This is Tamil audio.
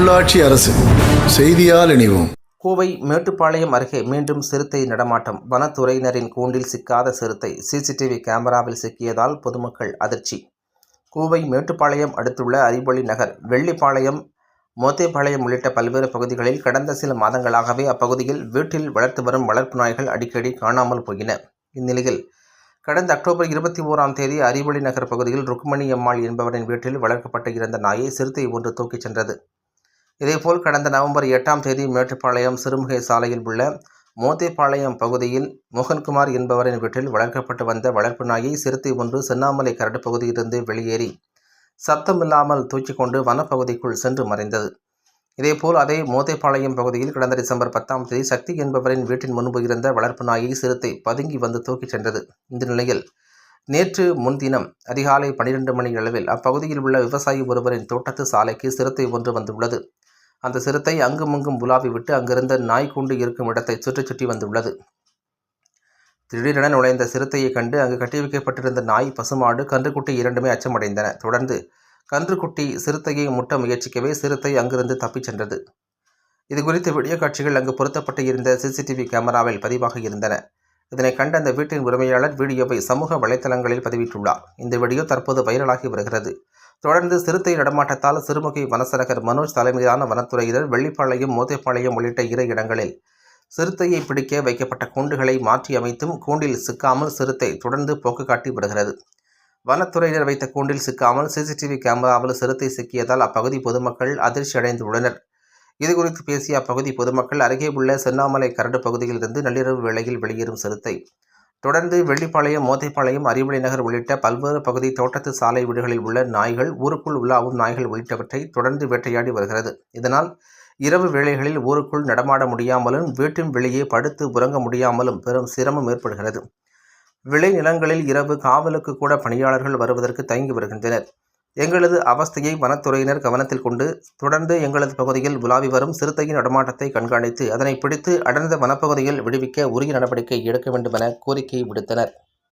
உள்ளாட்சி அரசு செய்தியால் இணைவோம். கோவை மேட்டுப்பாளையம் அருகே மீண்டும் சிறுத்தை நடமாட்டம். வனத்துறையினரின் கூண்டில் சிக்காத சிறுத்தை சிசிடிவி கேமராவில் சிக்கியதால் பொதுமக்கள் அதிர்ச்சி. கோவை மேட்டுப்பாளையம் அடுத்துள்ள அறிவொளி நகர் வெள்ளிப்பாளையம் மோத்தேபாளையம் உள்ளிட்ட பல்வேறு பகுதிகளில் கடந்த சில மாதங்களாகவே அப்பகுதியில் வீட்டில் வளர்த்து வரும் வளர்ப்பு நாய்கள் அடிக்கடி காணாமல் போயின. இந்நிலையில் கடந்த அக்டோபர் இருபத்தி ஓராம் தேதி அறிவொளி நகர் பகுதியில் ருக்மணி அம்மாள் என்பவரின் வீட்டில் வளர்க்கப்பட்ட இருந்த நாயை சிறுத்தை ஒன்று தூக்கிச் சென்றது. இதேபோல் கடந்த நவம்பர் எட்டாம் தேதி மேட்டுப்பாளையம் சிறுமுகை சாலையில் உள்ள மோத்தேபாளையம் பகுதியில் மோகன்குமார் என்பவரின் வீட்டில் வளர்க்கப்பட்டு வந்த வளர்ப்பு நாயை சிறுத்தை ஒன்று சென்னாமலை கரடு பகுதியிலிருந்து வெளியேறி சத்தமில்லாமல் தூக்கிக் கொண்டு வனப்பகுதிக்குள் சென்று மறைந்தது. இதேபோல் அதே மோத்தைப்பாளையம் பகுதியில் கடந்த டிசம்பர் பத்தாம் தேதி சக்தி என்பவரின் வீட்டின் முன்பு இருந்த வளர்ப்பு நாயை சிறுத்தை பதுங்கி வந்து தூக்கிச் சென்றது. இந்த நிலையில் நேற்று முன்தினம் அதிகாலை பனிரெண்டு மணி அளவில் அப்பகுதியில் உள்ள விவசாயி ஒருவரின் தோட்டத்து சாலைக்கு சிறுத்தை ஒன்று வந்துள்ளது. அந்த சிறுத்தை அங்குமங்கும் உலாவி விட்டு அங்கிருந்த நாய் இருக்கும் இடத்தை சுற்றி சுற்றி வந்துள்ளது. திடீரென நுழைந்த சிறுத்தையை கண்டு அங்கு கட்டி வைக்கப்பட்டிருந்த நாய் பசுமாடு கன்றுக்குட்டி இரண்டுமே அச்சமடைந்தன. தொடர்ந்து கன்றுக்குட்டி சிறுத்தையை முட்ட முயற்சிக்கவே சிறுத்தை அங்கிருந்து தப்பிச் சென்றது. இது குறித்து வீடியோ காட்சிகள் அங்கு பொருத்தப்பட்டு இருந்த சிசிடிவி கேமராவில் பதிவாக இருந்தன. இதனை கண்ட அந்த வீட்டின் உரிமையாளர் வீடியோவை சமூக வலைதளங்களில் பதிவிட்டுள்ளார். இந்த வீடியோ தற்போது வைரலாகி வருகிறது. தொடர்ந்து சிறுத்தை நடமாட்டத்தால் சிறுமுகை வனசரகர் மனோஜ் தலைமையிலான வனத்துறையினர் வெள்ளிப்பாளையம் மோதைப்பாளையம் உள்ளிட்ட இரு இடங்களில் சிறுத்தையை பிடிக்க வைக்கப்பட்ட கூண்டுகளை மாற்றி அமைத்தும் கூண்டில் சிக்காமல் சிறுத்தை தொடர்ந்து போக்கு காட்டி வருகிறது. வனத்துறையினர் வைத்த கூண்டில் சிக்காமல் சிசிடிவி கேமராவில் சிறுத்தை சிக்கியதால் அப்பகுதி பொதுமக்கள் அதிர்ச்சி அடைந்துள்ளனர். இதுகுறித்து பேசிய அப்பகுதி பொதுமக்கள் அருகே உள்ள சென்னாமலை கரடு பகுதியிலிருந்து நள்ளிரவு வேளையில் வெளியேறும் சிறுத்தை தொடர்ந்து வெள்ளிப்பாளையம் மோதைப்பாளையம் அறிவொளி நகர் உள்ளிட்ட பல்வேறு பகுதி தோட்டத்து சாலை வீடுகளில் உள்ள நாய்கள் ஊருக்குள் உலாவும் நாய்கள் உள்ளிட்டவற்றை தொடர்ந்து வேட்டையாடி வருகிறது. இதனால் இரவு வேளைகளில் ஊருக்குள் நடமாட முடியாமலும் வீட்டின் வெளியே படுத்து உறங்க முடியாமலும் பெரும் சிரமம் ஏற்படுகிறது. விளைநிலங்களில் இரவு காவலுக்கு கூட பணியாளர்கள் வருவதற்கு தயங்கி வருகின்றனர். எங்களது அவஸ்தையை வனத்துறையினர் கவனத்தில் கொண்டு தொடர்ந்து எங்களது பகுதியில் உலாவி வரும் சிறுத்தையின் நடமாட்டத்தை கண்காணித்து அதனை பிடித்து அடர்ந்த வனப்பகுதியில் விடுவிக்க உரிய நடவடிக்கை எடுக்க வேண்டுமென கோரிக்கை விடுத்தனர்.